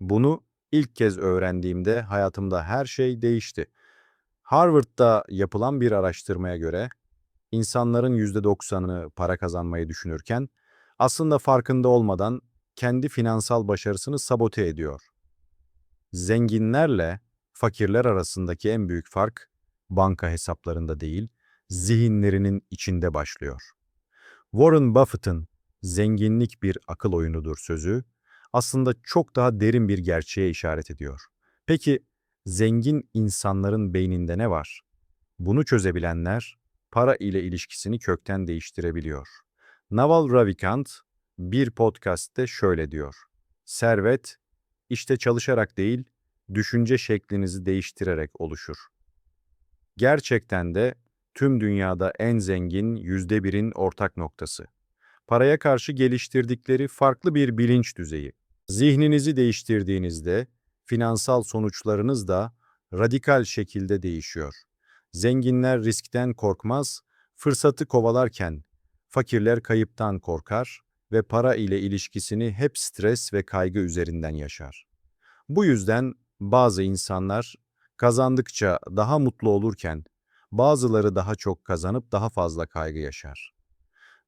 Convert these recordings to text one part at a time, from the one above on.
Bunu ilk kez öğrendiğimde hayatımda her şey değişti. Harvard'da yapılan bir araştırmaya göre insanların %90'ı para kazanmayı düşünürken aslında farkında olmadan kendi finansal başarısını sabote ediyor. Zenginlerle fakirler arasındaki en büyük fark banka hesaplarında değil, zihinlerinin içinde başlıyor. Warren Buffett'ın zenginlik bir akıl oyunudur sözü aslında çok daha derin bir gerçeğe işaret ediyor. Peki zengin insanların beyninde ne var? Bunu çözebilenler para ile ilişkisini kökten değiştirebiliyor. Naval Ravikant bir podcast'te şöyle diyor. Servet işte çalışarak değil, düşünce şeklinizi değiştirerek oluşur. Gerçekten de tüm dünyada en zengin yüzde birin ortak noktası. Paraya karşı geliştirdikleri farklı bir bilinç düzeyi. Zihninizi değiştirdiğinizde finansal sonuçlarınız da radikal şekilde değişiyor. Zenginler riskten korkmaz, fırsatı kovalarken fakirler kayıptan korkar ve para ile ilişkisini hep stres ve kaygı üzerinden yaşar. Bu yüzden bazı insanlar kazandıkça daha mutlu olurken bazıları daha çok kazanıp daha fazla kaygı yaşar.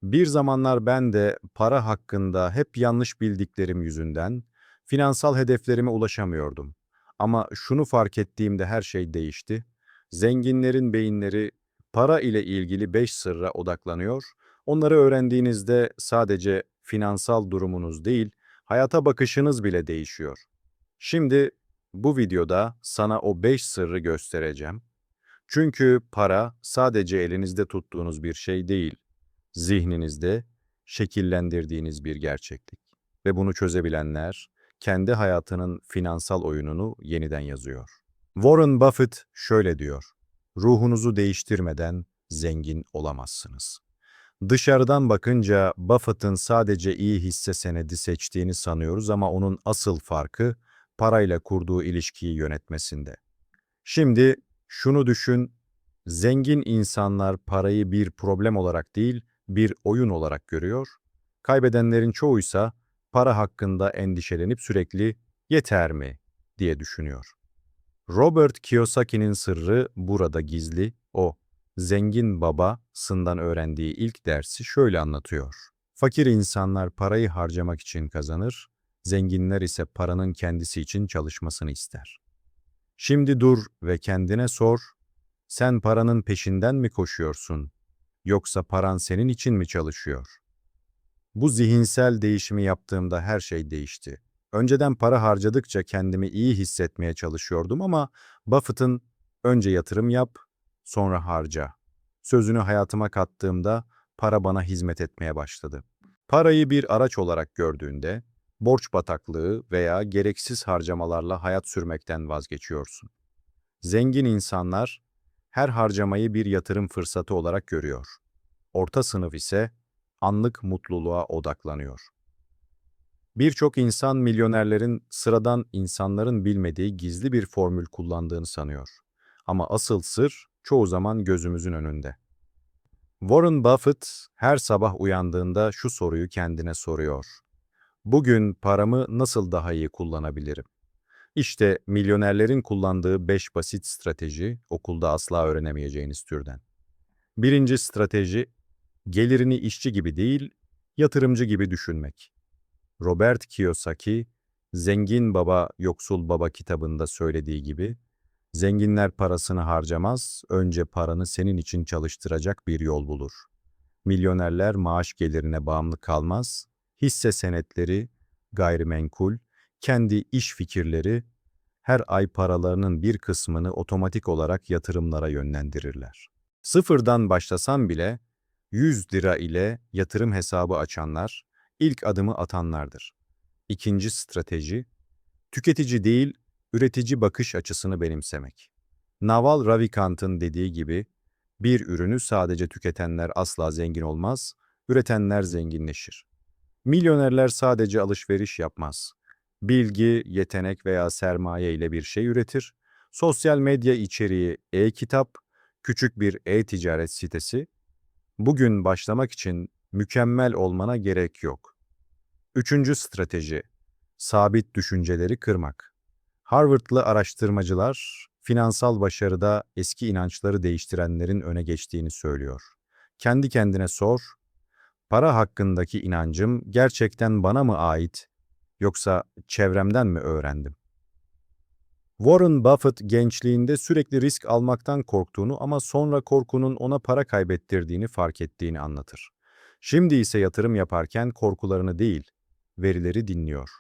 Bir zamanlar ben de para hakkında hep yanlış bildiklerim yüzünden finansal hedeflerime ulaşamıyordum. Ama şunu fark ettiğimde her şey değişti. Zenginlerin beyinleri para ile ilgili beş sırra odaklanıyor. Onları öğrendiğinizde sadece finansal durumunuz değil, hayata bakışınız bile değişiyor. Şimdi bu videoda sana o beş sırrı göstereceğim. Çünkü para sadece elinizde tuttuğunuz bir şey değil, zihninizde şekillendirdiğiniz bir gerçeklik. Ve bunu çözebilenler kendi hayatının finansal oyununu yeniden yazıyor. Warren Buffett şöyle diyor: Ruhunuzu değiştirmeden zengin olamazsınız. Dışarıdan bakınca Buffett'ın sadece iyi hisse senedi seçtiğini sanıyoruz ama onun asıl farkı parayla kurduğu ilişkiyi yönetmesinde. Şimdi şunu düşün, zengin insanlar parayı bir problem olarak değil, bir oyun olarak görüyor. Kaybedenlerin çoğuysa para hakkında endişelenip sürekli yeter mi diye düşünüyor. Robert Kiyosaki'nin sırrı burada gizli, o zengin babasından öğrendiği ilk dersi şöyle anlatıyor. Fakir insanlar parayı harcamak için kazanır, zenginler ise paranın kendisi için çalışmasını ister. Şimdi dur ve kendine sor, sen paranın peşinden mi koşuyorsun, yoksa paran senin için mi çalışıyor? Bu zihinsel değişimi yaptığımda her şey değişti. Önceden para harcadıkça kendimi iyi hissetmeye çalışıyordum ama Buffett'ın önce yatırım yap, sonra harca. Sözünü hayatıma kattığımda para bana hizmet etmeye başladı. Parayı bir araç olarak gördüğünde borç bataklığı veya gereksiz harcamalarla hayat sürmekten vazgeçiyorsun. Zengin insanlar her harcamayı bir yatırım fırsatı olarak görüyor. Orta sınıf ise anlık mutluluğa odaklanıyor. Birçok insan milyonerlerin sıradan insanların bilmediği gizli bir formül kullandığını sanıyor. Ama asıl sır çoğu zaman gözümüzün önünde. Warren Buffett her sabah uyandığında şu soruyu kendine soruyor. Bugün paramı nasıl daha iyi kullanabilirim? İşte milyonerlerin kullandığı 5 basit strateji okulda asla öğrenemeyeceğiniz türden. Birinci strateji, gelirini işçi gibi değil, yatırımcı gibi düşünmek. Robert Kiyosaki, Zengin Baba, Yoksul Baba kitabında söylediği gibi, zenginler parasını harcamaz, önce paranı senin için çalıştıracak bir yol bulur. Milyonerler maaş gelirine bağımlı kalmaz, hisse senetleri, gayrimenkul, kendi iş fikirleri, her ay paralarının bir kısmını otomatik olarak yatırımlara yönlendirirler. Sıfırdan başlasam bile 100 lira ile yatırım hesabı açanlar ilk adımı atanlardır. İkinci strateji, tüketici değil, üretici bakış açısını benimsemek. Naval Ravikant'ın dediği gibi, bir ürünü sadece tüketenler asla zengin olmaz, üretenler zenginleşir. Milyonerler sadece alışveriş yapmaz. Bilgi, yetenek veya sermaye ile bir şey üretir. Sosyal medya içeriği, e-kitap, küçük bir e-ticaret sitesi. Bugün başlamak için mükemmel olmana gerek yok. Üçüncü strateji. sabit düşünceleri kırmak. Harvardlı araştırmacılar finansal başarıda eski inançları değiştirenlerin öne geçtiğini söylüyor. Kendi kendine sor, para hakkındaki inancım gerçekten bana mı ait yoksa çevremden mi öğrendim? Warren Buffett gençliğinde sürekli risk almaktan korktuğunu ama sonra korkunun ona para kaybettirdiğini fark ettiğini anlatır. Şimdi ise yatırım yaparken korkularını değil, verileri dinliyor.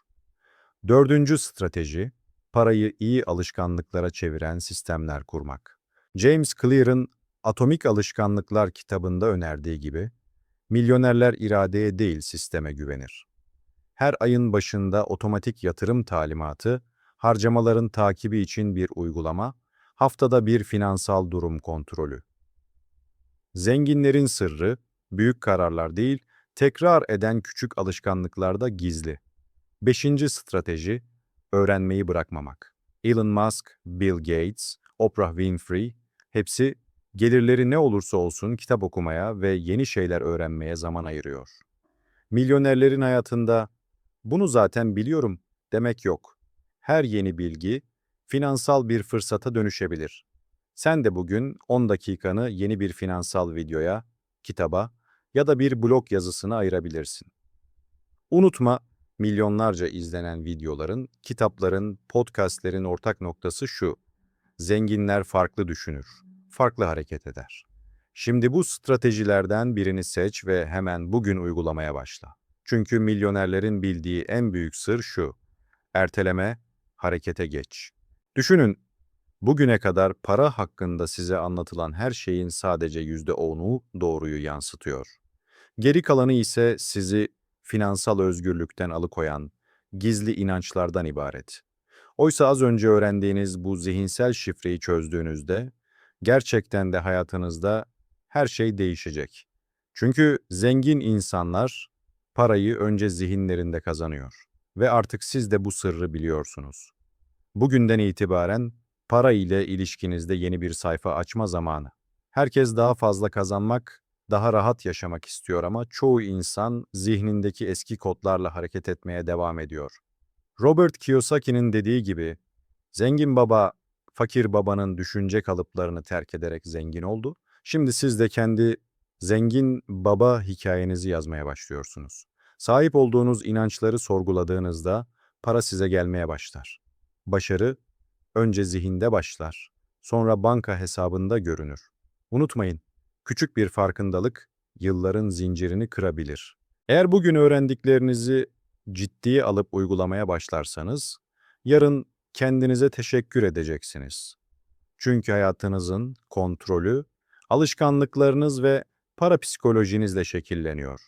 Dördüncü strateji, parayı iyi alışkanlıklara çeviren sistemler kurmak. James Clear'ın Atomik Alışkanlıklar kitabında önerdiği gibi, milyonerler iradeye değil sisteme güvenir. Her ayın başında otomatik yatırım talimatı, harcamaların takibi için bir uygulama, haftada bir finansal durum kontrolü. Zenginlerin sırrı, büyük kararlar değil, tekrar eden küçük alışkanlıklarda gizli. Beşinci strateji, öğrenmeyi bırakmamak. Elon Musk, Bill Gates, Oprah Winfrey, hepsi gelirleri ne olursa olsun kitap okumaya ve yeni şeyler öğrenmeye zaman ayırıyor. Milyonerlerin hayatında bunu zaten biliyorum demek yok. Her yeni bilgi finansal bir fırsata dönüşebilir. Sen de bugün 10 dakikanı yeni bir finansal videoya, kitaba ya da bir blog yazısına ayırabilirsin. Unutma, milyonlarca izlenen videoların, kitapların, podcastlerin ortak noktası şu. Zenginler farklı düşünür, farklı hareket eder. Şimdi bu stratejilerden birini seç ve hemen bugün uygulamaya başla. Çünkü milyonerlerin bildiği en büyük sır şu. Erteleme, harekete geç. Düşünün, bugüne kadar para hakkında size anlatılan her şeyin sadece yüzde onu doğruyu yansıtıyor. Geri kalanı ise sizi finansal özgürlükten alıkoyan gizli inançlardan ibaret. Oysa az önce öğrendiğiniz bu zihinsel şifreyi çözdüğünüzde gerçekten de hayatınızda her şey değişecek. Çünkü zengin insanlar parayı önce zihinlerinde kazanıyor ve artık siz de bu sırrı biliyorsunuz. Bugünden itibaren para ile ilişkinizde yeni bir sayfa açma zamanı. Herkes daha fazla kazanmak, daha rahat yaşamak istiyor ama çoğu insan zihnindeki eski kodlarla hareket etmeye devam ediyor. Robert Kiyosaki'nin dediği gibi, zengin baba, fakir babanın düşünce kalıplarını terk ederek zengin oldu. Şimdi siz de kendi zengin baba hikayenizi yazmaya başlıyorsunuz. Sahip olduğunuz inançları sorguladığınızda para size gelmeye başlar. Başarı önce zihinde başlar, sonra banka hesabında görünür. Unutmayın, küçük bir farkındalık yılların zincirini kırabilir. Eğer bugün öğrendiklerinizi ciddiye alıp uygulamaya başlarsanız, yarın kendinize teşekkür edeceksiniz. Çünkü hayatınızın kontrolü, alışkanlıklarınız ve para psikolojinizle şekilleniyor.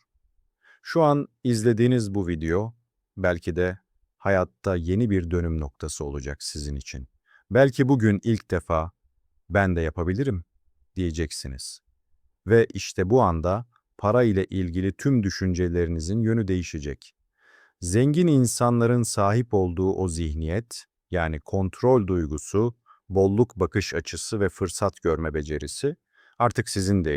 Şu an izlediğiniz bu video belki de hayatta yeni bir dönüm noktası olacak sizin için. Belki bugün ilk defa ben de yapabilirim diyeceksiniz. Ve işte bu anda para ile ilgili tüm düşüncelerinizin yönü değişecek. Zengin insanların sahip olduğu o zihniyet, yani kontrol duygusu, bolluk bakış açısı ve fırsat görme becerisi artık sizin de